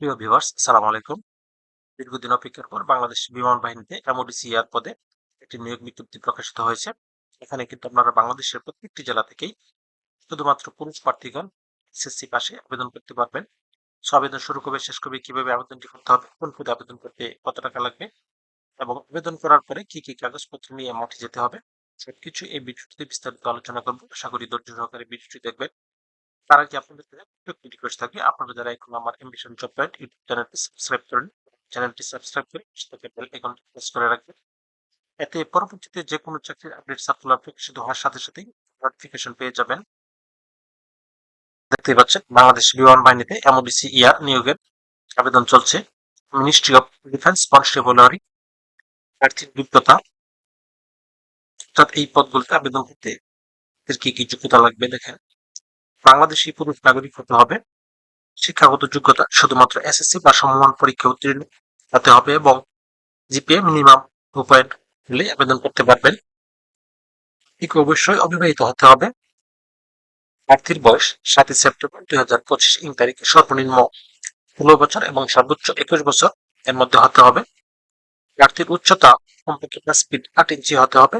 প্রিয় ভিউয়ার্স, আসসালামু আলাইকুম। দীর্ঘদিন অপেক্ষার পর বাংলাদেশ বিমান বাহিনীতে এমওডিসি এয়ার পদে একটি নিয়োগ বিজ্ঞপ্তি প্রকাশিত হয়েছে। এখানে কিন্তু আপনারা বাংলাদেশের প্রত্যেকটি জেলা থেকেই শুধুমাত্র পুরুষ প্রার্থীগণ এসএসসি পাশে আবেদন করতে পারবেন। সো আবেদন শুরু কবে শেষ কবে কীভাবে আবেদনটি করতে হবে, কোন পদে আবেদন করতে কত টাকা লাগবে এবং আবেদন করার পরে কি কি কাগজপত্র নিয়ে মাঠে যেতে হবে, সবকিছু এই ভিডিওটিতে বিস্তারিত আলোচনা করব। আশা করি ধৈর্য সহকারে ভিডিওটি দেখবেন। তার আগে আপনাদের একটু রিকোয়েস্ট থাকবে আপনারা যারা এখন আমার এমবিশন জব পয়েন্ট ইউটিউব চ্যানেলটি সাবস্ক্রাইব করেন, চ্যানেলটি সাবস্ক্রাইব করে সাথে বেল আইকনটি প্রেস করে রাখবেন। এতে পরবর্তীতে যে কোনো চাকরির আপডেট সার্কুলার প্রকাশিত হওয়ার সাথে সাথেই নোটিফিকেশন পেয়ে যাবেন। দেখতে পাচ্ছেন, বাংলাদেশ বিমান বাহিনীতে এমওডিসি ইয়ার নিয়োগের আবেদন চলছে। মিনিস্ট্রি অফ ডিফেন্স কনস্টেবলারি আর্থিক যোগ্যতা অর্থাৎ এই পদগুলোতে আবেদন করতে কি কি যোগ্যতা লাগবে দেখেন। বাংলাদেশি পুরুষ নাগরিক হতে হবে। শিক্ষাগত যোগ্যতা শুধুমাত্র এসএসসি বা সমমান পরীক্ষা উত্তীর্ণ হতে হবে এবং জিপিএ মিনিমাম টু পয়েন্ট হলে আবেদন করতে পারবেন। ঠিক অবশ্যই অবিবাহিত হতে হবে। প্রার্থীর বয়স সাতই সেপ্টেম্বর দুই হাজার পঁচিশ, ইং তারিখে সর্বনিম্ন ষোলো বছর এবং সর্বোচ্চ একুশ বছর এর মধ্যে হতে হবে। প্রার্থীর উচ্চতা কমপক্ষে পাঁচ ফিট আট ইঞ্চি হতে হবে।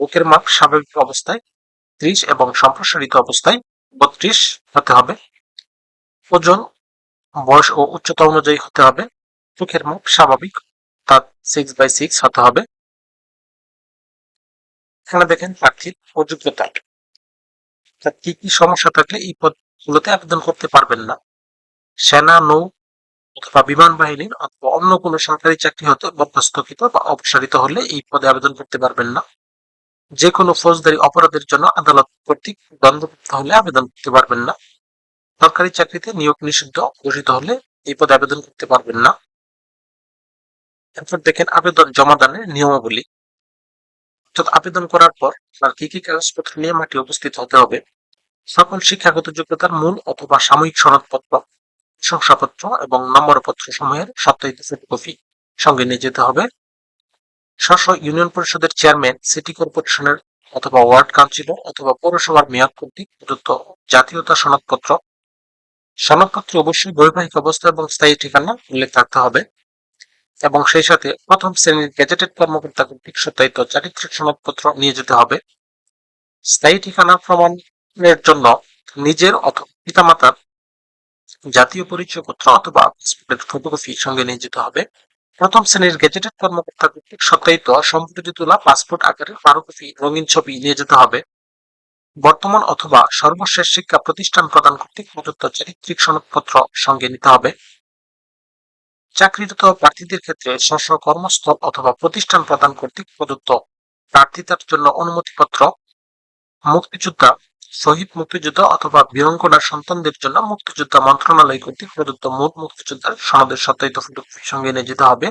বুকের মাপ স্বাভাবিক অবস্থায় ত্রিশ এবং সম্প্রসারিত অবস্থায় বত্রিশ হতে হবে। ওজন, বয়স ও উচ্চতা অনুযায়ী হতে হবে। চোখের মাপ স্বাভাবিক অর্থাৎ সিক্স বাই সিক্স হতে হবে। এখানে দেখেন প্রার্থীর অযোগ্যতা কি কি সমস্যা থাকলে এই পদগুলোতে আবেদন করতে পারবেন না? সেনা, নৌ অথবা বিমান বাহিনীর অথবা অন্য কোনো সরকারি চাকরি হতে বা অপসারিত হলে এই পদে আবেদন করতে পারবেন না। যে কোনো ফৌজদারি অপরাধের জন্য আদালত কর্তৃক দণ্ডপ্রাপ্ত হলে আবেদন করতে পারবেন না। সরকারি চাকরিতে নিয়োগ নিষিদ্ধ ঘোষিত হলে এই পদে আবেদন করতে পারবেন না। এরপর দেখেন আবেদন জমা দানের নিয়মাবলী। অর্থাৎ আবেদন করার পর আপনার কি কি কাগজপত্র নিয়ে মাঠে উপস্থিত হতে হবে, সকল শিক্ষাগত যোগ্যতার মূল অথবা সাময়িক সনদপত্র, শংসাপত্র এবং নম্বরপত্র সমূহের সপ্তাহিত ফটোকপি সঙ্গে নিয়ে যেতে হবে। স্ব ইউনিয়ন পরিষদের চেয়ারম্যান, সিটি কর্পোরেশনের অথবা ওয়ার্ড কাউন্সিলর অথবা পৌরসভার মেয়র কর্তৃক প্রদত্ত জাতীয়তা সনদপত্র। সনদপত্রে অবশ্যই বৈবাহিক অবস্থা এবং স্থায়ী ঠিকানা উল্লেখ থাকতে হবে এবং সেই সাথে প্রথম শ্রেণির গেজেটেড কর্মকর্তা কর্তৃক সত্যায়িত চারিত্রিক সনদপত্র নিয়ে যেতে হবে। স্থায়ী ঠিকানা প্রমাণের জন্য নিজের অথবা পিতামাতার জাতীয় পরিচয়পত্র অথবা পাসপোর্টের ফটোকপি সঙ্গে নিয়ে যেতে হবে। প্রথম শ্রেণির গেজেটেড কর্মকর্তা কর্তৃক সত্যায়িত সম্প্রতি তোলা পাসপোর্ট আকারের বারো কপি রঙিন ছবি নিয়ে যেতে হবে। বর্তমান অথবা সর্বশেষ শিক্ষা প্রতিষ্ঠান প্রদান কর্তৃক প্রদত্ত চারিত্রিক সনদপত্র সঙ্গে নিতে হবে। চাকরিরত প্রার্থীদের ক্ষেত্রে স্ব কর্মস্থল অথবা প্রতিষ্ঠান প্রদান কর্তৃক প্রদত্ত প্রার্থিতার জন্য অনুমতিপত্র, মুক্তিযোদ্ধা শহীদ মুক্তিযোদ্ধা অথবা বীরঙ্গনার সন্তানদের জন্য মুক্তিযোদ্ধা মন্ত্রণালয় কর্তৃক প্রদত্ত মূল মুক্তিযোদ্ধার সনদের সত্যায়িত ফটোকপি সঙ্গে নিয়ে যেতে হবে।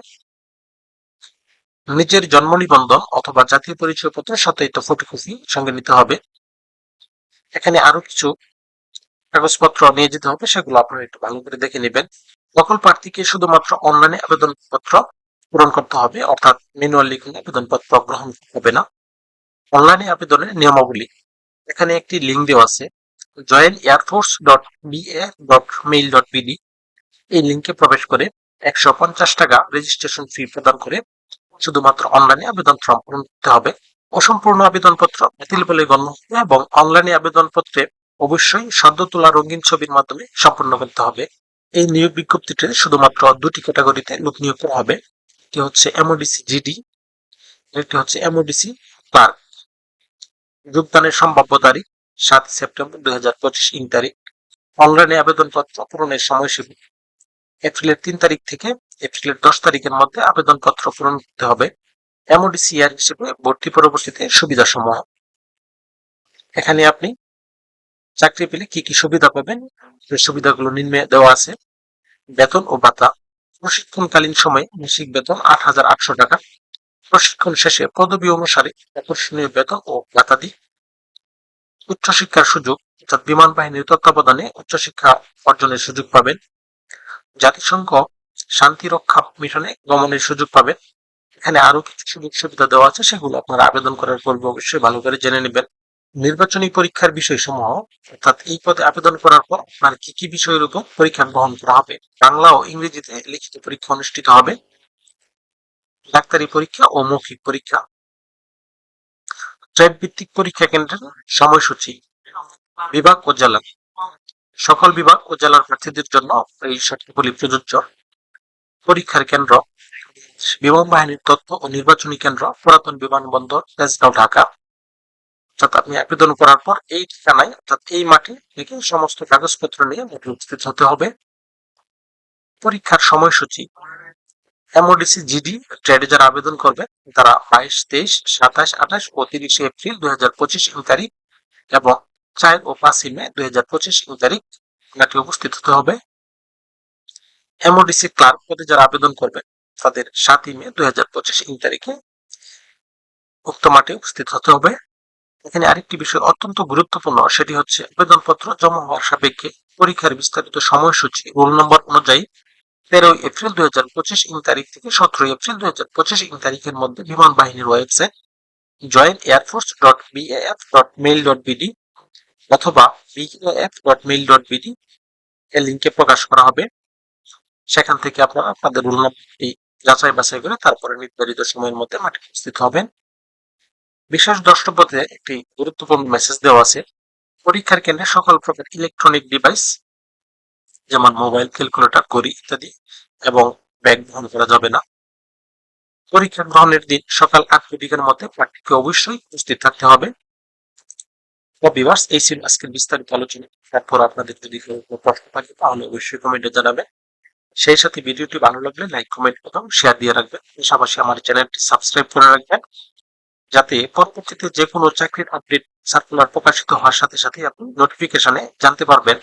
নিজের জন্ম নিবন্ধন অথবা জাতীয় পরিচয়পত্র সত্যায়িত ফটোকপি সঙ্গে নিতে হবে। এখানে আরও কিছু কাগজপত্র নিয়ে যেতে হবে, সেগুলো আপনারা একটু ভালো করে দেখে নেবেন। সকল প্রার্থীকে শুধুমাত্র অনলাইনে আবেদনপত্র পূরণ করতে হবে, অর্থাৎ ম্যানুয়ালি কোনো আবেদনপত্র গ্রহণ হবে না। অনলাইনে আবেদনের নিয়মাবলী এখানে একটি লিঙ্ক দেওয়া আছে। Join airforce dot BA dot mail dot BD এই লিঙ্কে প্রবেশ করে একশো পঞ্চাশ টাকা রেজিস্ট্রেশন ফি প্রদান করে শুধুমাত্র অনলাইনে আবেদন ফর্ম পূরণ করতে হবে। অসম্পূর্ণ আবেদনপত্র বাতিল বলে গণ্য হবে এবং অনলাইনে আবেদনপত্রে অবশ্যই সদ্য তোলা রঙিন ছবির মাধ্যমে সম্পূর্ণ করতে হবে। এই নিয়োগ বিজ্ঞপ্তিতে শুধুমাত্র দুটি ক্যাটাগরিতে লোক নিয়োগ করা হবে। একটি হচ্ছে এমওডিসি জিডি একটি হচ্ছে এমওডিসি ক্লার্ক যোগদানের সম্ভাব্য তারিখ সাত সেপ্টেম্বর দুই হাজার পঁচিশ ইং তারিখ। অনলাইনে আবেদনপত্র পূরণের সময়সীমা এপ্রিলের তিন তারিখ থেকে এপ্রিলের দশ তারিখের মধ্যে আবেদনপত্র পূরণ করতে হবে। এমওডিসিআর হিসেবে ভর্তি পরবর্তীতে সুবিধা সমূহ এখানে আপনি চাকরি পেলে কি কি সুবিধা পাবেন? সেই সুবিধাগুলো নিম্নে দেওয়া আছে। বেতন ও ভাতা। প্রশিক্ষণকালীন সময়ে মাসিক বেতন আট হাজার আটশো টাকা। প্রশিক্ষণ শেষে পদবি অনুসারে আকর্ষণীয় বেতন ও ভাতাদি উচ্চশিক্ষার সুযোগ অর্থাৎ বিমান বাহিনীর তত্ত্বাবধানে উচ্চশিক্ষা অর্জনের সুযোগ পাবেন। জাতিসংঘ শান্তি রক্ষা মিশনে গমনের সুযোগ পাবেন। এখানে আরও কিছু সুযোগ সুবিধা দেওয়া আছে, সেগুলো আপনারা আবেদন করার পূর্বে অবশ্যই ভালো করে জেনে নেবেন। নির্বাচনী পরীক্ষার বিষয়সমূহ, অর্থাৎ এই পদে আবেদন করার পর আপনার কি কি বিষয়ের উপর পরীক্ষা গ্রহণ করা হবে? বাংলা ও ইংরেজিতে লিখিত পরীক্ষা অনুষ্ঠিত হবে। ডাক্তারি পরীক্ষা ও মৌখিক পরীক্ষা। ট্রেড ভিত্তিক পরীক্ষা কেন্দ্রের সময়সূচি, বিভাগ ও জেলা। সকল বিভাগ ও জেলার প্রার্থীদের জন্য এই শর্তগুলি প্রযোজ্য। পরীক্ষার কেন্দ্র, বিমান বাহিনীর তথ্য ও নির্বাচনী কেন্দ্র, পুরাতন বিমানবন্দর, তেজগাঁও, ঢাকা। অর্থাৎ আপনি আবেদন করার পর এই ঠিকানায়, অর্থাৎ এই মাঠে থেকে সমস্ত কাগজপত্র নিয়ে মাঠে উপস্থিত হতে হবে। পরীক্ষার সময়সূচি এমওডিসি জিডি ট্রেডে যারা আবেদন করবে, তারা বাইশ, তেইশ, সাতাশ, আঠাশ ও তিরিশে এপ্রিল দুই হাজার পঁচিশ তারিখ এবং চার ও পাঁচই মে দুই হাজার পঁচিশ তারিখ মাঠে উপস্থিত হতে হবে। এমওডিসি ক্লার্ক পদে যারা আবেদন করবে, তাদের সাতই মে দুই হাজার পঁচিশ তারিখে উক্ত মাঠে উপস্থিত হতে হবে। এখানে আরেকটি বিষয় অত্যন্ত গুরুত্বপূর্ণ, সেটি হচ্ছে আবেদনপত্র জমা হওয়ার সাপেক্ষে পরীক্ষার বিস্তারিত সময়সূচি, রোল নম্বর অনুযায়ী তেরোই এপ্রিল দুই হাজার পঁচিশ ইং তারিখ থেকে সতেরোই এপ্রিল দুই হাজার পঁচিশ ইং তারিখের মধ্যে বিমান বাহিনীর website join air force dot BAF dot mail dot BD অথবা BAF dot mail dot BD এর লিঙ্কে প্রকাশ করা হবে। সেখান থেকে আপনারা আপনাদের রোল যাচাই বাছাই করে তারপরে নির্ধারিত সময়ের মধ্যে মাঠে উপস্থিত হবেন। বিশেষ দ্রষ্টপদে একটি গুরুত্বপূর্ণ মেসেজ দেওয়া আছে। পরীক্ষার কেন্দ্রে সকল প্রকার ইলেকট্রনিক ডিভাইস যেমন মোবাইল ক্যালকুলেটর করি ইত্যাদি, এবং ব্যাগ গ্রহণ করা যাবে না। পরীক্ষা গ্রহণের দিন সকাল আট ঘটিকার মধ্যে প্রার্থীকে অবশ্যই উপস্থিত থাকতে হবে। বিভার্স এই ছিল আজকের বিস্তারিত আলোচনা। তারপর আপনাদের যদি কোনো প্রশ্ন থাকে, তাহলে অবশ্যই কমেন্টে জানাবেন। সেই সাথে ভিডিওটি ভালো লাগলে লাইক কমেন্ট এবং শেয়ার দিয়ে রাখবেন। পাশাপাশি আমার চ্যানেলটি সাবস্ক্রাইব করে রাখবেন, যাতে পরবর্তীতে যে কোনো চাকরির আপডেট সার্কুলার প্রকাশিত হওয়ার সাথে সাথে আপনি নোটিফিকেশনে জানতে পারবেন।